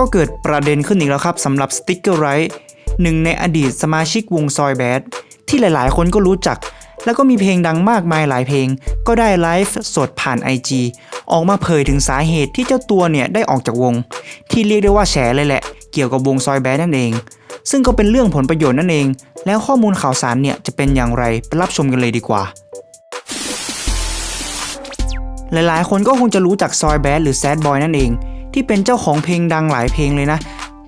ก็เกิดประเด็นขึ้นอีกแล้วครับสำหรับสติ๊กเกอร์ไรท์หนึ่งในอดีตสมาชิกวงซอยแบดที่หลายๆ คนก็รู้จัก แล้วก็มีเพลงดังมากมายหลายเพลง ก็ได้ไลฟ์สดผ่าน IG ออกมาเผยถึงสาเหตุที่เจ้าตัวเนี่ยได้ออกจากวง ที่เรียกได้ว่าแฉเลยแหละ เกี่ยวกับวงซอยแบดนั่นเอง ซึ่งก็เป็นเรื่องผลประโยชน์นั่นเอง แล้วข้อมูลข่าวสารเนี่ยจะเป็นอย่างไรไปรับชมกันเลยดีกว่าหลายๆ คนก็คงจะรู้จักซอยแบดหรือแซดบอยนั่นเอง ที่เป็นเจ้าของเพลงดังหลายเพลงเลยนะ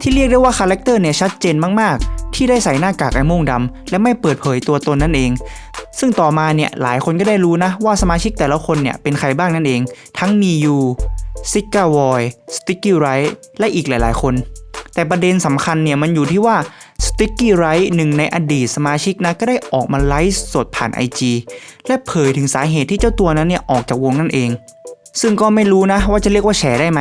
ที่เรียกได้ว่าคาแรคเตอร์เนี่ยชัดเจนมากๆ ที่ได้ใส่หน้ากากไอ้ม่งดำและไม่เปิดเผยตัวตนนั่นเอง ซึ่งต่อมาเนี่ยหลายคนก็ได้รู้นะว่าสมาชิกแต่ละคนเนี่ยเป็นใครบ้างนั่นเอง ทั้งมียูซิกาวอยสติกกี้ไรและอีกหลายๆ คน แต่ประเด็นสำคัญเนี่ยมันอยู่ที่ว่าสติกกี้ไรหนึ่งในอดีตสมาชิกนะก็ได้ออกมาไลฟ์สดผ่าน IG และเผยถึงสาเหตุที่เจ้าตัวนั้นเนี่ยออกจากวงนั่นเอง ซึ่งก็ไม่รู้นะว่าจะเรียกว่าแฉได้ไหม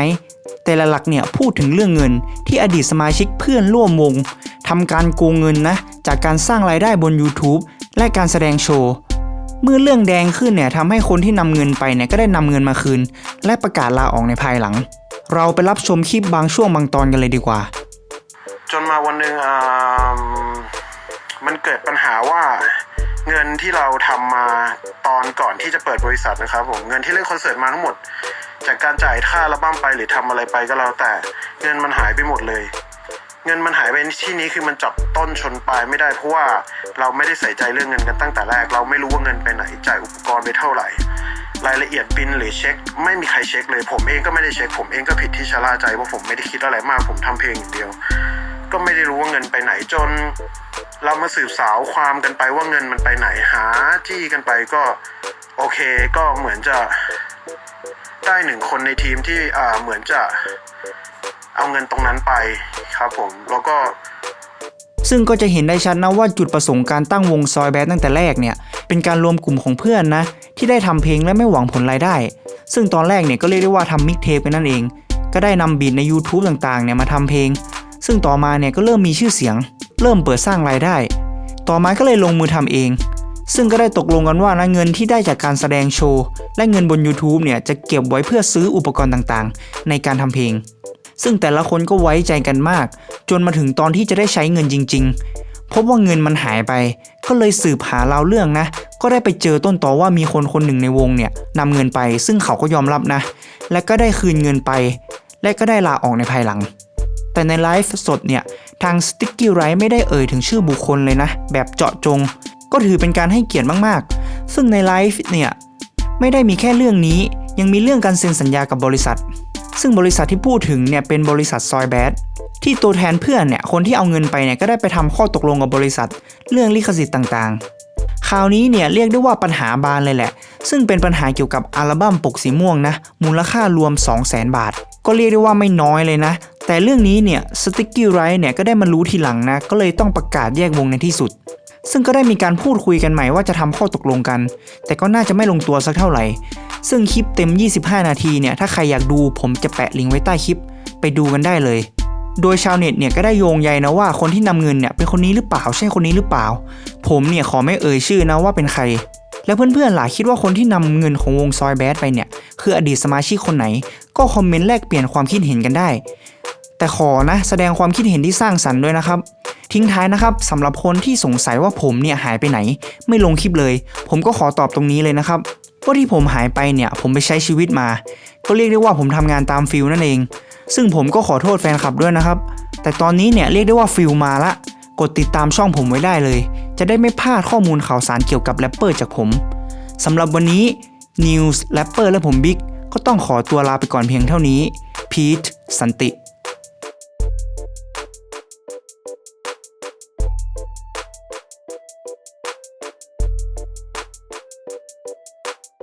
แต่ละหลักเนี่ยพูดถึงเรื่องเงินที่อดีตสมาชิกเพื่อนร่วมวงทำการโกงเงินนะจากการสร้างรายได้บน YouTube และการแสดงโชว์เมื่อเรื่องแดงขึ้นเนี่ยทำให้คนที่นำเงินไปเนี่ยก็ได้นำเงินมาคืน และประกาศลาออกในภายหลัง เราไปรับชมคลิปบางช่วงบางตอนกันเลยดีกว่า จนมาวันหนึ่งอ่า มันเกิดปัญหาว่าเงินที่เราทำมาตอนก่อนที่จะเปิดบริษัทนะครับผมเงินที่เล่นคอนเสิร์ตมาทั้งหมด จากการจ่ายค่าอัลบั้มไปหรือทำอะไรไปก็แล้วแต่เงินมันหายไปหมดเลย เงินมันหายไปที่นี้คือมันจับต้นชนปลายไม่ได้เพราะว่าเราไม่ได้ใส่ใจเรื่องเงินกันตั้งแต่แรก เราไม่รู้ว่าเงินไปไหนจ่ายอุปกรณ์ไปเท่าไหร่ รายละเอียดบินหรือเช็ค ไม่มีใครเช็คเลย ผมเองก็ไม่ได้เช็ค ผมเองก็ผิดที่ชะล่าใจว่าผมไม่ได้คิดอะไรมาก ผมทำเพลงอย่างเดียว ก็ไม่ได้รู้ว่าเงินไปไหนจน เรามาสืบสาวความกันไปว่าเงินมันไปไหนหาจี้กันไปก็โอเคก็เหมือนจะได้หนึ่งคนในทีมที่อ่าเหมือนจะเอาเงินตรงนั้นไปครับผมแล้วก็ซึ่งก็จะเห็นได้ชัดนะว่าจุดประสงค์การตั้งวงซอยแบดตั้งแต่แรกเนี่ย เป็นการรวมกลุ่มของเพื่อนนะ ที่ได้ทำเพลงและไม่หวังผลรายได้ ซึ่งตอนแรกเนี่ยก็เรียกได้ว่าทำมิกเทปกันนั่นเอง ก็ได้นำบีทใน YouTube ต่างๆเนี่ยมาทำเพลง ซึ่งต่อมาเนี่ยก็เริ่มมีชื่อเสียง เริ่มเปิดสร้างรายได้ ต่อมาก็เลยลงมือทำเอง ซึ่งก็ได้ตกลงกันว่านะเงินที่ได้จากการแสดงโชว์ และเงินบน YouTube เนี่ยจะเก็บไว้เพื่อซื้ออุปกรณ์ต่างๆ ในการทำเพลง ซึ่งแต่ละคนก็ไว้ใจกันมาก จนมาถึงตอนที่จะได้ใช้เงินจริง ๆ พบว่าเงินมันหายไป ก็เลยสืบหาเราวเรื่องนะ ก็ได้ไปเจอต้นตอว่ามีคนคนหนึ่งในวงเนี่ยนำเงินไป ซึ่งเขาก็ยอมรับนะ และก็ได้คืนเงินไป และก็ได้ลาออกในภายหลัง แต่ในไลฟ์สดเนี่ยทาง Sticky r i g h t ไม่ได้เอ่ยถึงชื่อบุคคลเลยนะ แบบเจาะจง ก็ถือเป็นการให้เกียรติมากๆ ซึ่งในไลฟ์เนี่ยไม่ได้มีแค่เรื่องนี้ ยังมีเรื่องการเซ็นสัญญากับบริษัท ซึ่งบริษัทที่พูดถึงเนี่ยเป็นบริษัทซอยแบดที่ตัวแทนเพื่อนเนี่ยคนที่เอาเงินไปเนี่ยก็ได้ไปทำข้อตกลงกับบริษัท เรื่องลิขสิทธิ์ต่างๆ คราวนี้เนี่ยเรียกได้ว่าปัญหาบานเลยแหละ ซึ่งเป็นปัญหาเกี่ยวกับอัลบั้มปกสีม่วงนะมูลค่ารวม 200,000 บาท ก็เรียกได้ว่าไม่น้อยเลยนะ แต่เรื่องนี้เนี่ยสติ๊กกี้ไรเนี่ยก็ได้มารู้ทีหลังนะ ก็เลยต้องประกาศแยกวงในที่สุด ซึ่งก็ได้มีการพูดคุยกันใหม่ว่าจะทำข้อตกลงกัน แต่ก็น่าจะไม่ลงตัวสักเท่าไหร่ ซึ่งคลิปเต็ม 25 นาทีเนี่ยถ้าใครอยากดูผมจะแปะลิงก์ไว้ใต้คลิป ไปดูกันได้เลยโดยชาวเน็ตเนี่ยก็ได้โยงใยนะว่าคนที่นำเงินเนี่ยเป็นคนนี้หรือเปล่า ใช่คนนี้หรือเปล่า ผมเนี่ยขอไม่เอ่ยชื่อนะว่าเป็นใคร แล้วเพื่อนๆหล่ะคิดว่าคนที่นำเงินของวงซอยแบดไปเนี่ย คืออดีตสมาชิกคนไหน ก็คอมเมนต์แลกเปลี่ยนความคิดเห็นกันได้ แต่ขอนะแสดงความคิดเห็นที่สร้างสรรค์ด้วยนะครับ ทิ้งท้ายนะครับสำหรับคนที่สงสัยว่าผมเนี่ยหายไปไหน ไม่ลงคลิปเลย ผมก็ขอตอบตรงนี้เลยนะครับว่าที่ผมหายไปเนี่ยผมไปใช้ชีวิตมา ก็เรียกได้ว่าผมทำงานตามฟิลนั่นเอง ซึ่งผมก็ขอโทษแฟนคลับด้วยนะครับ แต่ตอนนี้เนี่ยเรียกได้ว่าฟิลมาละ กดติดตามช่องผมไว้ได้เลย จะได้ไม่พลาดข้อมูลข่าวสารเกี่ยวกับแรปเปอร์จากผมสำหรับวันนี้ News แรปเปอร์และผมบิ๊กก็ต้องขอตัวลาไปก่อนเพียงเท่านี้พีทสันติ